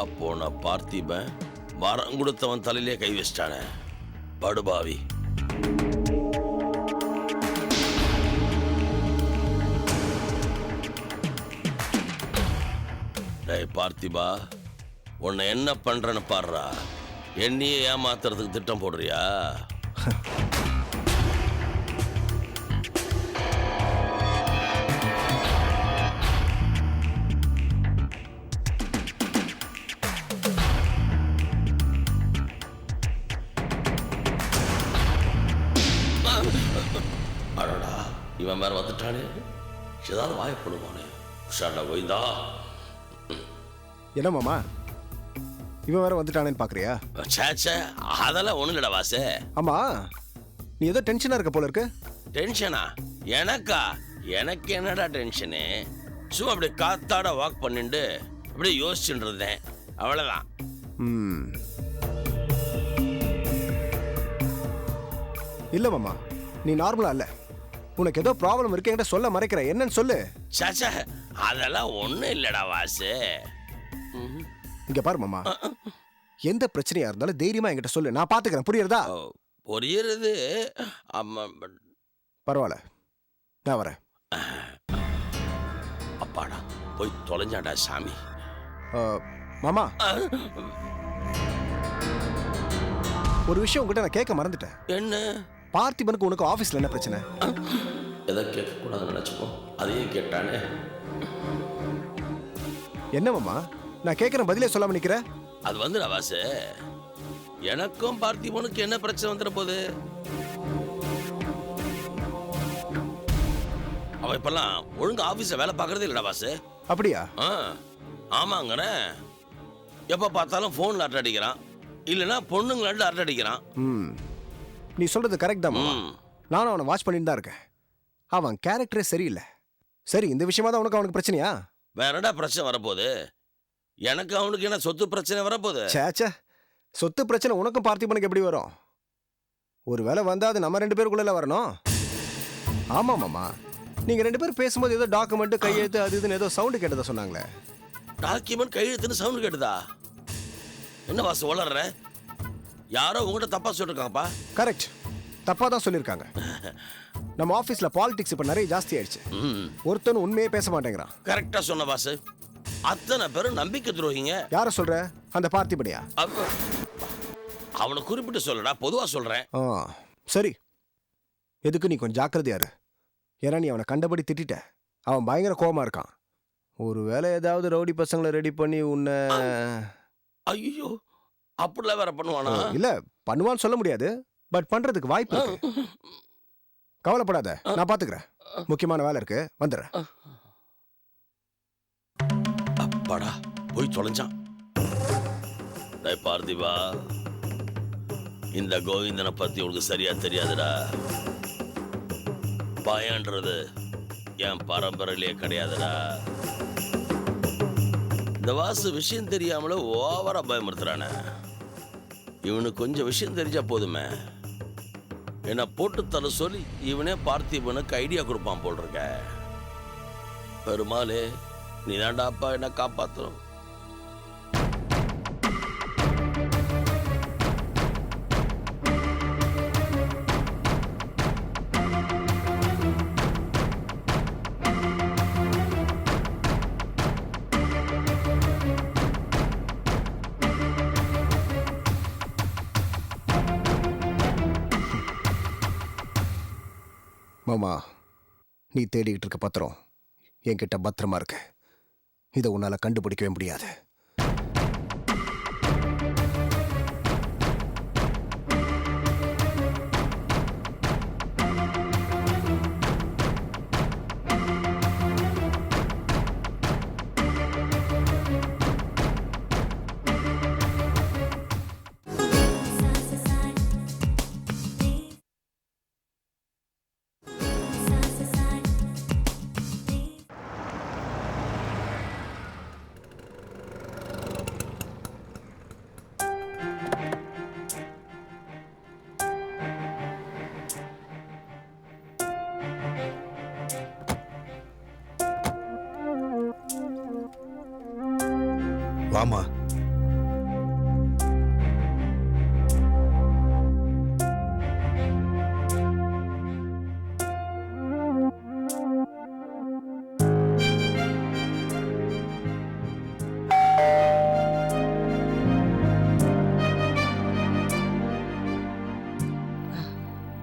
பாழா போன பார்த்திபன் வரம் கொடுத்தவன் தலையிலே கை வச்சிட்டானே. படுபாவி டேய் பார்த்திபா உன்னை என்ன பண்றேன்னு பாடுறா? என்னையே ஏமாத்துறதுக்கு திட்டம் போடுறியா? வந்துட்டானே ஏதாவது வாயப்படுவானே உஷாண்டா கோவிந்தா என்ன மாமா? இவன் வேற வந்துட்டானேன்னு பாக்குறியா? சேச்சே அதெல்லாம் ஒண்ணு இல்லடா வாசு. ஆமா நீ ஏதோ டென்ஷனா இருக்க போல இருக்கு. டென்ஷனா? எனக்கா? எனக்கு என்னடா டென்ஷனு? சும்மா அப்படியே காத்தாட வாக் பண்ணிட்டு அப்படியே யோசிச்சுட்டு இருந்தேன். அவ்வளவுதான். ம். இல்ல மாமா நீ நார்மலா இல்ல. உனக்கு ஏதோ ப்ராப்ளம் இருக்கு என்கிட்ட சொல்ல மறைக்கிற. என்னன்னு சொல்லு. சேச்சே அதெல்லாம் ஒண்ணும் இல்லடா வாசு. இங்க பாரு மாமா. எந்த பிரச்சனையா இருந்தாலும் தைரியமா என்கிட்ட சொல்லு. நான் பாத்துக்கிறேன். புரியுறதா? புரியுறது. ஆமா but பரவாயில்ல. நான் வரேன். அப்பாடா போய் தொலைஞ்சாடா சாமி. மாமா. ஒரு விஷயம் உங்ககிட்ட நான் கேட்க மறந்துட்டேன். என்ன? பார்த்திபனுக்கு உனக்கு ஆபீஸ்ல என்ன பிரச்சனை? எதை கேட்கக்கூடாதுன்னு நினச்சிப்போம் அதையும் கேட்டானே. என்ன மாமா? நான் கேட்கறேன் பதிலே சொல்லாம நிக்கிற? அது வந்துடா வாசு எனக்கும் பார்த்திபனுக்கு என்ன பிரச்சனை வந்துட போகுது அவன் இப்பெல்லாம் ஒழுங்கா ஆபீஸ்ல வேலை பார்க்கறதே இல்லடா வாசு அப்படியா? ஆ ஆமாங்கண்ணே. எப்போ பார்த்தாலும் ஃபோனில் அரட்டை அடிக்கிறான். இல்லைன்னா பொண்ணுங்களாண்டு அரட்டை அடிக்கிறான். ம். நீ சொல்றது கரெக்ட் தான் மாமா. நானும் அவனை வாட்ச் பண்ணிட்டு தான் இருக்கேன். அவன் கேரக்டரே சரியில்லை. சரி இந்த விஷயமா தான் உனக்கு அவனுக்கு பிரச்சனையா? வேற என்னடா பிரச்சனை வரப்போகுது? எனக்கு அவனுக்கு என்ன சொத்து பிரச்சனை வரப்போகுது? ச்சே ச்சே. சொத்து பிரச்சனை உனக்கும் பார்த்திபனுக்கு எப்படி வரும்? ஒரு வேளை வந்தா அது நம்ம ரெண்டு பேருக்குள்ள வரணும்? ஆமா மாமா. நீங்க ரெண்டு பேரும் பேசும்போது ஏதோ டாக்குமெண்ட் கையெழுத்து அது இதுன்னு ஏதோ சவுண்டு கேட்டதா சொன்னாங்களே. டாக்குமெண்ட் கையெழுத்துன்னு சவுண்ட் கேட்டுதா? என்ன வாசு வளர்ற யாரோ உங்ககிட்ட தப்பா சொல்லிருக்காங்கப்பா. கரெக்ட் தப்பா தான் சொல்லியிருக்காங்க நம்ம ஆபீஸ்ல பாலிடிக்ஸ் இப்ப நிறைய ஜாஸ்தி ஆயிடுச்சு. ம் ஒருத்தனும் உண்மையே பேச மாட்டேங்கிறான். கரெக்டா சொன்ன வாசு அத்தனை பேரும் நம்பிக்கை துரோகிங்க. யார சொல்ற? அந்த பார்த்திபனியா? அப்ப அவனை குறிப்பிட்டு சொல்லடா பொதுவா சொல்றேன். ஆ சரி. எதுக்கு நீ கொஞ்சம் ஜாக்கிரதையா இரு. ஏன்னா நீ அவனை கண்டபடி திட்டிட்ட. அவன் பயங்கர கோவமா இருக்கான். ஒருவேளை ஏதாவது ரவுடி பசங்களை ரெடி பண்ணி உன்னை ஐயோ. அப்படிலாம் வேற பண்ணுவானா? இல்ல பண்ணுவான்னு சொல்ல முடியாது. பட் பண்றதுக்கு வாய்ப்பு இருக்கு. கவலைப்படாத நான் பாத்துக்கிறேன். முக்கியமான வேலை இருக்கு. வந்துடுறேன். அப்பாடா போய் தொலைஞ்சான். டேய் பார்த்திபா. இந்த கோவிந்தனை பத்தி உனக்கு சரியா தெரியாதுடா. பயன்றது என் பரம்பரையிலே கிடையாதுடா. இந்த வாசு விஷயம் தெரியாமல ஓவரா பயமுறுத்துறானே. இவனுக்கு கொஞ்சம் விஷயம் தெரிஞ்சா போதுமே. என்ன போட்டு தர சொல்லி இவனே பார்த்திபனுக்கு ஐடியா கொடுப்பான் போல் இருக்க. பெருமாளே நீ தாண்டாப்பா என்ன காப்பாற்றணும் மாமா நீ தேடிக்கிட்டு இருக்க பத்திரம் என்கிட்ட பத்திரமா இருக்கு. இதை உன்னால் கண்டுபிடிக்கவே முடியாது.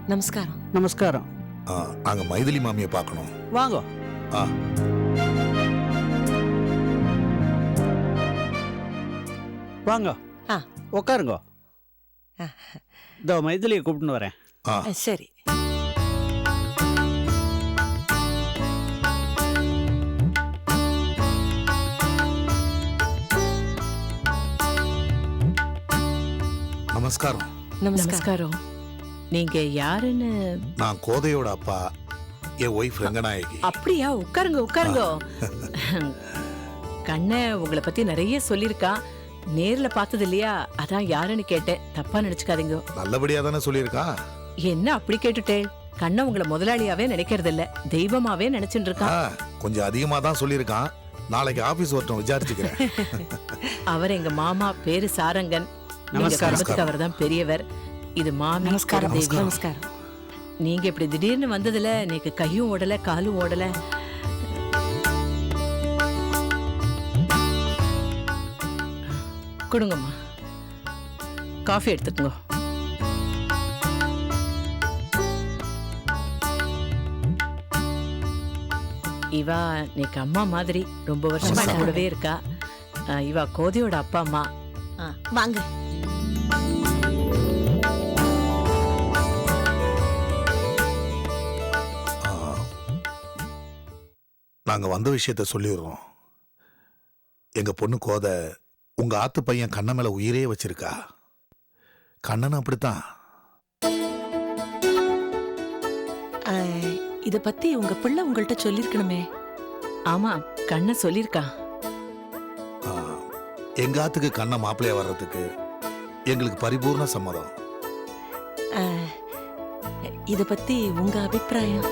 நமஸ்காரம். நமஸ்காரம். ஆ, நாங்க மைதிலி மாமியை பார்க்கணும். வாங்க. ஆ. வாங்க. ஆ. உட்காருங்க ஆ. இதோ மைதிலியை கூப்பிட்டுன்னு வரேன். ஆ சரி. நமஸ்காரம். நமஸ்காரம். நமஸ்காரம். நீங்க யாருன்னு? நான் கோதையோட அப்பா என் ஒய்ஃப் ரங்கநாயகி. அப்படியா? உட்காருங்க உட்காருங்க. கண்ண உங்களை பத்தி நிறைய சொல்லியிருக்கான் நேர்ல பார்த்தது இல்லையா? அதான் யாருன்னு கேட்டேன். தப்பா நினைச்சுக்காதீங்க. நல்லபடியா தானே சொல்லியிருக்கான் என்ன அப்படி கேட்டுட்டேன் கண்ண உங்களை முதலாளியாவே நினைக்கிறது இல்ல தெய்வமாவே நினைச்சுட்டு இருக்கான் கொஞ்சம் அதிகமா தான் சொல்லியிருக்கான். நாளைக்கு ஆபீஸ் வரட்டும் விசாரிச்சுக்கிறேன். அவர் எங்க மாமா பேரு சாரங்கன். அவர் தான் பெரியவர். இது மாமி நமஸ்காரம். தேவி நமஸ்காரம். நீங்க இப்படி திடீர்னு வந்ததுல எனக்கு கையும் ஓடல காலும் ஓடல. கொடுங்கம்மா. காஃபி எடுத்துக்கோங்க. இவா நீக்கு அம்மா மாதிரி ரொம்ப வருஷமா கூடவே இருக்கா. இவா கோதியோட அப்பா அம்மா. வாங்க. நாங்க வந்த விஷயத்த சொல்லிடுறோம். எங்க பொண்ணு கோதை உங்க ஆத்து பையன் கண்ண மேல உயிரே வச்சிருக்கா. கண்ணனும் அப்படித்தான். இத பத்தி உங்க பிள்ளை உங்கள்ட்ட சொல்லிருக்கணுமே. ஆமா கண்ண சொல்லியிருக்கான் ஆ, எங்க ஆத்துக்கு கண்ண மாப்பிள்ளையா வர்றதுக்கு எங்களுக்கு பரிபூர்ண சம்மதம். இத பத்தி உங்க அபிப்பிராயம்.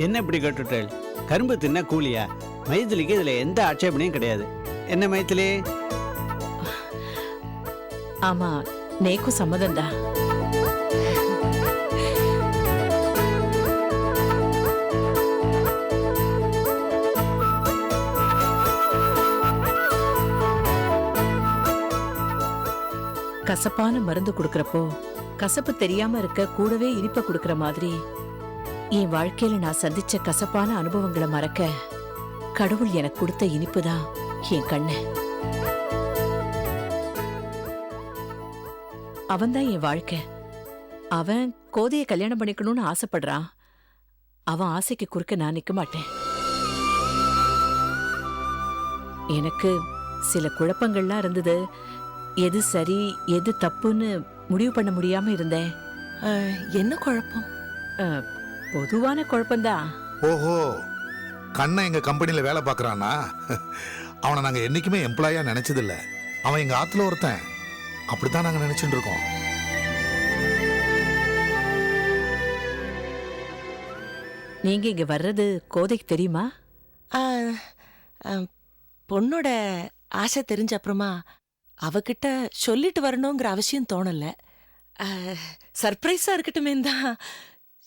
என்ன இப்படி கேட்டுட்டேள்? கரும்பு தின்ன கூலியா? மைதிலிக்கு இதுல எந்த ஆட்சேபனையும் கிடையாது. என்ன மைதிலி? ஆமா நேக்கும் தான் கசப்பான மருந்து கொடுக்கறப்போ கசப்பு தெரியாம இருக்க கூடவே இனிப்ப கொடுக்கற மாதிரி என் வாழ்க்கையில நான் சந்திச்ச கசப்பான அனுபவங்களை மறக்க கடவுள் எனக்கு கொடுத்த இனிப்பு தான் என் கண்ணு. அவன்தான் என் வாழ்க்கை. அவன் கோதைய கல்யாணம் பண்ணிக்கணும்னு ஆசைப்படுறான். அவன் ஆசைக்கு குறுக்க நான் நிக்க மாட்டேன். எனக்கு சில குழப்பங்கள்லாம் இருந்தது. எது சரி எது தப்புன்னு முடிவு பண்ண முடியாம இருந்தேன். என்ன குழப்பம்? பொதுவான குழப்பம்தான். ஓஹோ கண்ணன் எங்க கம்பெனில வேலை பார்க்கறானா அவனை நாங்க என்னைக்குமே எம்ப்ளாயா நினைச்சதில்ல. அவன் எங்க ஆத்துல ஒருத்தன். அப்படித்தான் நாங்க நினைச்சுட்டு இருக்கோம். நீங்க இங்க வர்றது கோதைக்கு தெரியுமா? பொண்ணோட ஆசை தெரிஞ்ச அப்புறமா அவகிட்ட சொல்லிட்டு வரணுங்கிற அவசியம் தோணல. சர்ப்ரைஸா இருக்கட்டுமே தான்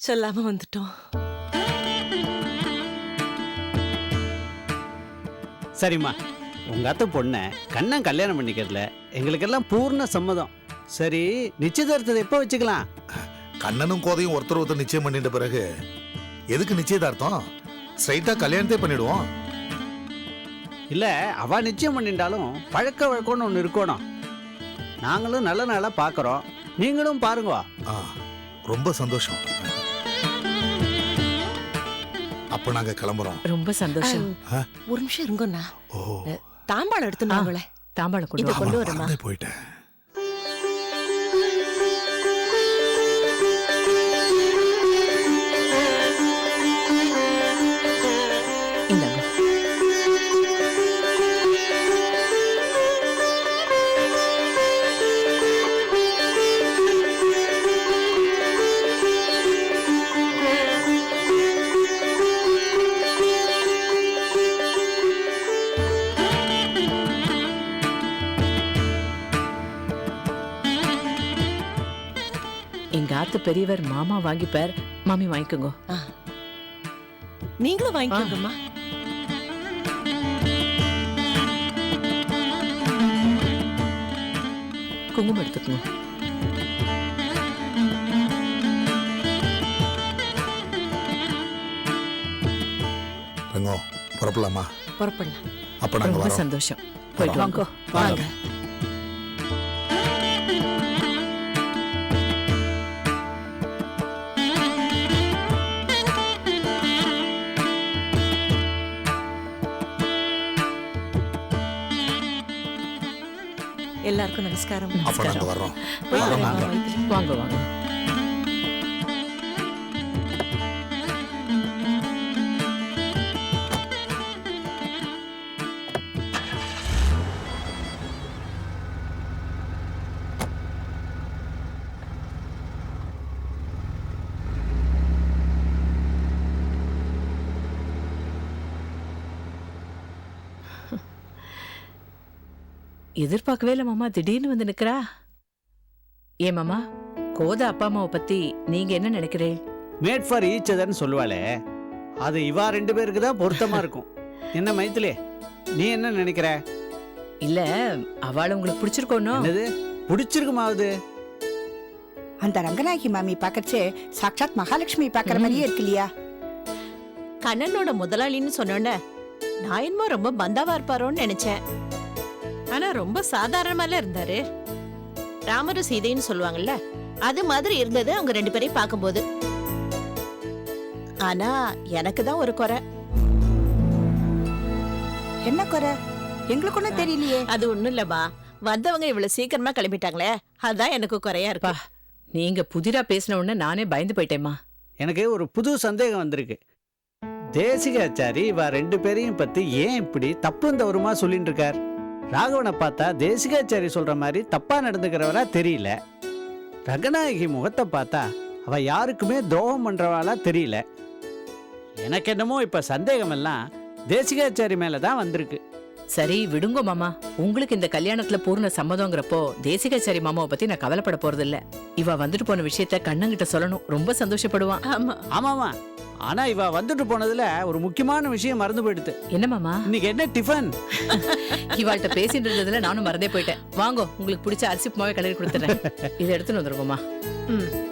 சொல்லாம வந்துட்டோம். சரிம்மா. உங்க அத்தை பொண்ணை கண்ணன் கல்யாணம் பண்ணிக்கிறதுல எங்களுக்கெல்லாம் பூர்ண சம்மதம். சரி நிச்சயதார்த்தத்தை எப்போ வச்சுக்கலாம்? கண்ணனும் கோதையும் ஒருத்தர் ஒருத்தர் நிச்சயம் பண்ணிட்ட பிறகு எதுக்கு நிச்சயதார்த்தம்? ஸ்ட்ரைட்டா கல்யாணத்தே பண்ணிடுவோம். இல்ல அவ நிச்சயம் பண்ணிட்டாலும் பழக்க வழக்கம்னு ஒன்று இருக்கணும். நாங்களும் நல்ல நாளா பார்க்கறோம் நீங்களும் பாருங்க. ரொம்ப சந்தோஷம். அப்ப நாங்க கிளம்புறோம். ரொம்ப சந்தோஷம். ஒரு நிமிஷம் இருங்கண்ணா. ஓ. தாம்பாளம் எடுத்துனாங்களே தாம்பாளம் கொண்டு வரமா போயிட்டேன். ஆத்து பெரியவர் மாமா வாங்கிப்பார். மாமி வாங்கிக்கோங்க. நீங்களும் வாங்கிக்கோங்கம்மா. குங்குமம் எடுத்துக்கோங்க. ரங்கம் புறப்படலாமா? புறப்படலாம். அப்ப நாங்க ரொம்ப சந்தோஷம். போயிட்டு வாங்க வாங்க. எல்லாருக்கும் நமஸ்காரம் அப்ப வர்றோம். வாங்க வாங்க எதிர்பார்க்கவே இல்லை மாமா. திடீர்னு வந்து நிக்கிறா? ஏன் மாமா கோதா அப்பா அம்மாவை பத்தி நீங்க என்ன நினைக்கிறீங்க? மேட் ஃபார் ஈச் அதர்னு சொல்லுவாளே. அது இவா ரெண்டு பேருக்கு தான் பொருத்தமா இருக்கும். என்ன மைத்திலே நீ என்ன நினைக்கிற? இல்ல அவளை உங்களுக்கு பிடிச்சிருக்கோனோ என்னது? பிடிச்சிருக்குமாவது அந்த ரங்கநாயகி மாமி பார்க்கறச்சே சாக்ஷாத் மகாலட்சுமி பார்க்கற. மாதிரியே இருக்கு இல்லையா? கண்ணனோட முதலாளின்னு சொன்னோன்னே நான் என்னமோ ரொம்ப பந்தாவா இருப்பாரோன்னு நினைச்சேன். ஆனா ரொம்ப சாதாரணமால இருந்தாரு. ராமரும் சீதைன்னு சொல்லுவாங்கல்ல அது மாதிரி இருந்தது அவங்க ரெண்டு பேரையும் பார்க்கும்போது. ஆனா எனக்கு தான் ஒரு குறை. என்ன குறை? எங்களுக்கு ஒன்றும் தெரியலையே. அது ஒண்ணும் இல்லப்பா வந்தவங்க இவ்வளவு சீக்கிரமா கிளம்பிட்டாங்களே அதான் எனக்கு குறையா இருக்கு. நீங்க புதிரா பேசின உடனே நானே பயந்து போயிட்டேம்மா. எனக்கு ஒரு புது சந்தேகம் வந்திருக்கு. தேசிகாச்சாரி இவ ரெண்டு பேரையும் பத்தி ஏன் இப்படி தப்பு தவறுமா சொல்லிட்டு இருக்கார்? ராகவனை பார்த்தா தேசிகாச்சாரி சொல்ற மாதிரி தப்பாக நடந்துக்கிறவரா தெரியல. ரங்கநாயகி முகத்தை பார்த்தா அவ யாருக்குமே துரோகம் பண்றவாளா தெரியல. எனக்கு என்னமோ சந்தேகமெல்லாம் தேசிகாச்சாரி மேலே தான் வந்திருக்கு. சரி விடுங்க மாமா. உங்களுக்கு இந்த கல்யாணத்துல பூர்ண சம்மதங்கிறப்போ தேசிகாச்சாரி மாமாவை பத்தி நான் கவலைப்பட போறது இல்ல இவ வந்துட்டு போன விஷயத்த கண்ணங்கிட்ட சொல்லணும். ரொம்ப சந்தோஷப்படுவான் ஆமா. ஆமாமா ஆனா இவ வந்துட்டு போனதுல ஒரு முக்கியமான விஷயம் மறந்து போயிடுது. என்ன மாமா? இன்னைக்கு என்ன டிஃபன்? இவாள்கிட்ட பேசிட்டு இருந்ததுல நானும் மறந்தே போயிட்டேன். வாங்கோ உங்களுக்கு பிடிச்ச அரிசி மாவே கலரி கொடுத்துறேன். இதை எடுத்துன்னு வந்துருங்கம்மா ம்.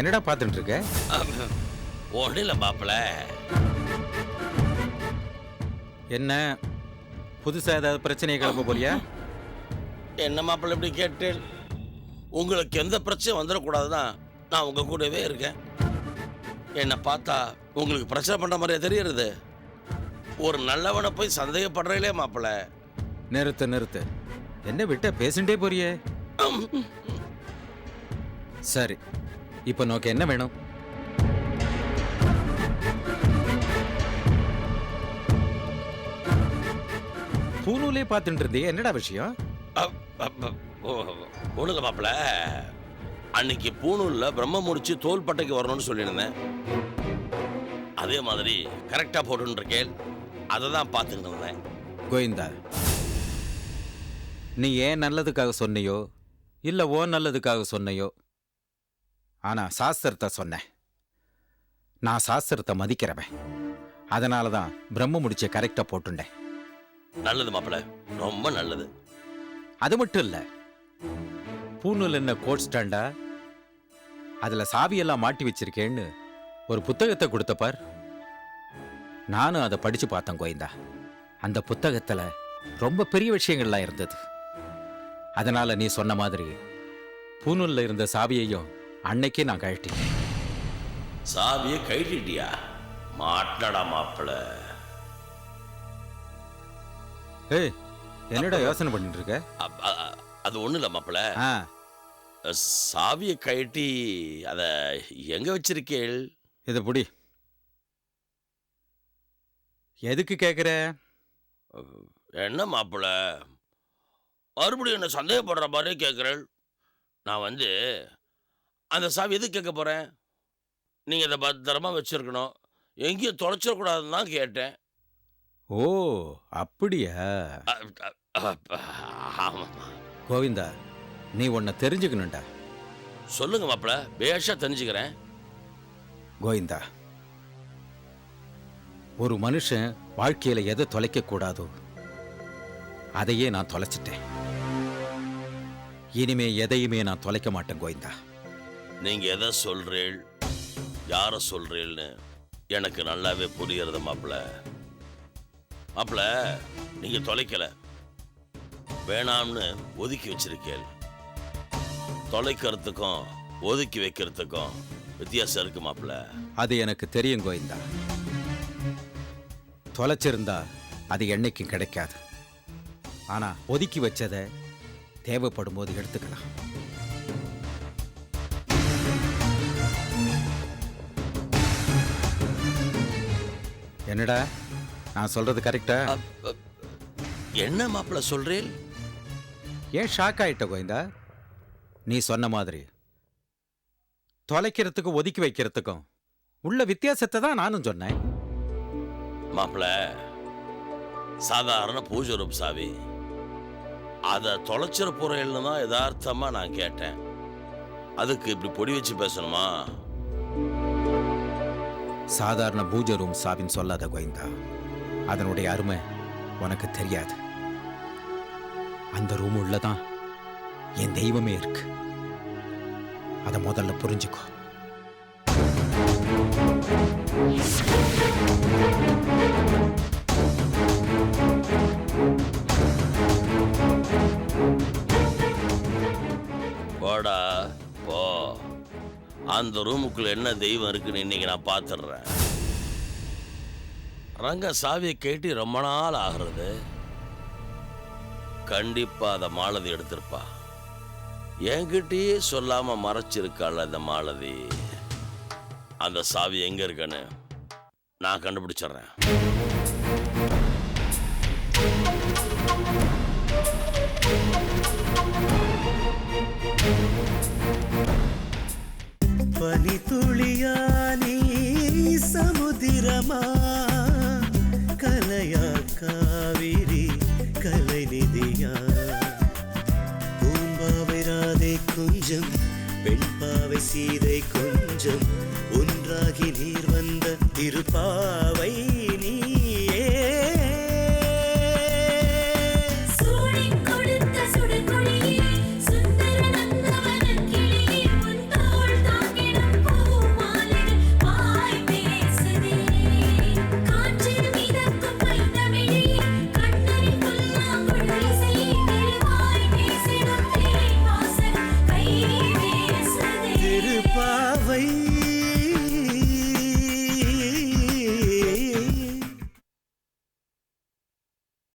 என்னடா பார்த்துட்டு இருக்க ஒன்றும் இல்லை மாப்பிள்ள என்ன? புதுசா ஏதாவது பிரச்சனையை கிளப்ப போறியா? என்ன மாப்பிள்ள இப்படி கேட்டு உங்களுக்கு எந்த பிரச்சனையும் வந்துடக்கூடாதுதான். நான் உங்க கூடவே இருக்கேன். என்னை பார்த்தா உங்களுக்கு பிரச்சனை பண்ற மாதிரியே தெரியறது. ஒரு நல்லவனை போய் சந்தேகப்படுறீங்களே மாப்பிள்ள நிறுத்து நிறுத்து. என்ன விட்ட பேசிட்டே போறியே? சரி. இப்போ நோக்கு என்ன வேணும்? பூனூலே பார்த்துட்டு இருந்தியே என்னடா விஷயம்? ஒண்ணுங்க மாப்பிள்ள அன்னைக்கு பூணூல்ல பிரம்ம முடிச்சு தோல் பட்டைக்கு வரணும்னு சொல்லியிருந்தேன். அதே மாதிரி கரெக்டா போட்டுன்னு இருக்கேன் அதை தான் பார்த்துட்டு இருந்தேன். கோவிந்தா நீ ஏன் நல்லதுக்காக சொன்னியோ இல்ல ஓ நல்லதுக்காக சொன்னையோ ஆனா சாஸ்திரத்தை சொன்னேன். நான் சாஸ்திரத்தை மதிக்கிறவன். அதனால தான் பிரம்ம முடிச்ச கரெக்டா போட்டுண்டேன். நல்லது மாப்பிள்ள ரொம்ப நல்லது. அது மட்டும் இல்ல பூணூல் என்ன கோட் ஸ்டாண்டா? அதுல சாவியெல்லாம் மாட்டி வச்சிருக்கேன்னு ஒரு புத்தகத்தை கொடுத்த பார். நானும் அதை படிச்சு பார்த்தேன் கோயந்தா அந்த புத்தகத்துல ரொம்ப பெரிய விஷயங்கள்லாம் இருந்தது. அதனால நீ சொன்ன மாதிரி பூனூல்ல இருந்த சாவியையும் அன்னைக்கே நான் கழட்டிட்டேன். சாவியை கைட்டிட்டியா மாட்டடா மாப்பிள. ஏய் என்னடா யோசனை பண்ணிட்டு இருக்க அது ஒண்ணும் இல்ல மாப்பிள சாவியை கழட்டி அத எங்க வச்சிருக்கேள்? இதை புடி. எதுக்கு கேக்குற? என்ன மாப்பிள? மறுபடியும் என்ன சந்தேகப்படுற மாதிரி கேட்குறேன் நான் வந்து அந்த சாவி எதுக்கு கேட்க போறேன்? நீங்க இதை பத்திரமா வச்சிருக்கணும். எங்கேயும் தொலைச்சிடக்கூடாதுன்னு தான் கேட்டேன். ஓ அப்படியா? ஆமாம்மா. கோவிந்தா நீ உன்னை தெரிஞ்சுக்கணும்டா. சொல்லுங்க மாப்பிள பேஷா தெரிஞ்சுக்கிறேன். கோவிந்தா ஒரு மனுஷன் வாழ்க்கையில எதை தொலைக்க கூடாதோ அதையே நான் தொலைச்சிட்டேன். இனிமே எதையுமே நான் தொலைக்க மாட்டேன் கோவிந்தா. நீங்க எதை சொல்றீள்? யார சொல்றீள்னு எனக்கு நல்லாவே புரியறது மாப்பிள்ள. மாப்பிள்ள நீங்க தொலைக்கல. வேணாம்னு ஒதுக்கி வச்சிருக்கேள். தொலைக்கிறதுக்கும் ஒதுக்கி வைக்கிறதுக்கும் வித்தியாசம் இருக்கு மாப்பிள்ள. அது எனக்கு தெரியும் கோவிந்தா. தொலைச்சிருந்தா அது என்னைக்கும் கிடைக்காது. ஆனா ஒதுக்கி வச்சதை தேவைப்படும் போது எடுத்துக்கலாம். என்னடா? நான் சொல்றது கரெக்டா என்ன மாப்பிள சொல்றேன் ஏன் ஷாக் ஆயிட்ட கோவிந்தா? நீ சொன்ன மாதிரி. தொலைக்கிறதுக்கும் ஒதுக்கி வைக்கிறதுக்கும். உள்ள வித்தியாசத்தை தான் நானும் சொன்னேன். மாப்பிள சாதாரண பூஜை சாவி. அதை தொலைச்சிட போறேன்னு தான் யதார்த்தமா நான் கேட்டேன். அதுக்கு இப்படி பொடி வச்சு பேசணுமா? சாதாரண பூஜை ரூம் சாவின்னு சொல்லாத கோயந்தா அதனுடைய அருமை உனக்கு தெரியாது. அந்த ரூம் உள்ளதான் என் தெய்வமே இருக்கு. அதை முதல்ல புரிஞ்சுக்கோ. அந்த ரூமுக்குள்ள என்ன தெய்வம் இருக்குன்னு இன்னைக்கு நான் பார்த்துடுறேன் ரங்க சாவியை கேட்டு ரொம்ப நாள் ஆகிறது. கண்டிப்பா அதை மாலதி எடுத்திருப்பா. என்கிட்டயே சொல்லாம மறைச்சிருக்காள் அந்த மாலதி. அந்த சாவி எங்க இருக்குன்னு நான் கண்டுபிடிச்சிடுறேன் பனித்துளியா நீ சமுதிரமா? கலையா காவிரி கலைநிதியா? பூம்பாவை ராதை கொஞ்சம் பெண்பாவை சீதை கொஞ்சம் ஒன்றாகி நீர் வந்த திருப்பாவை நீ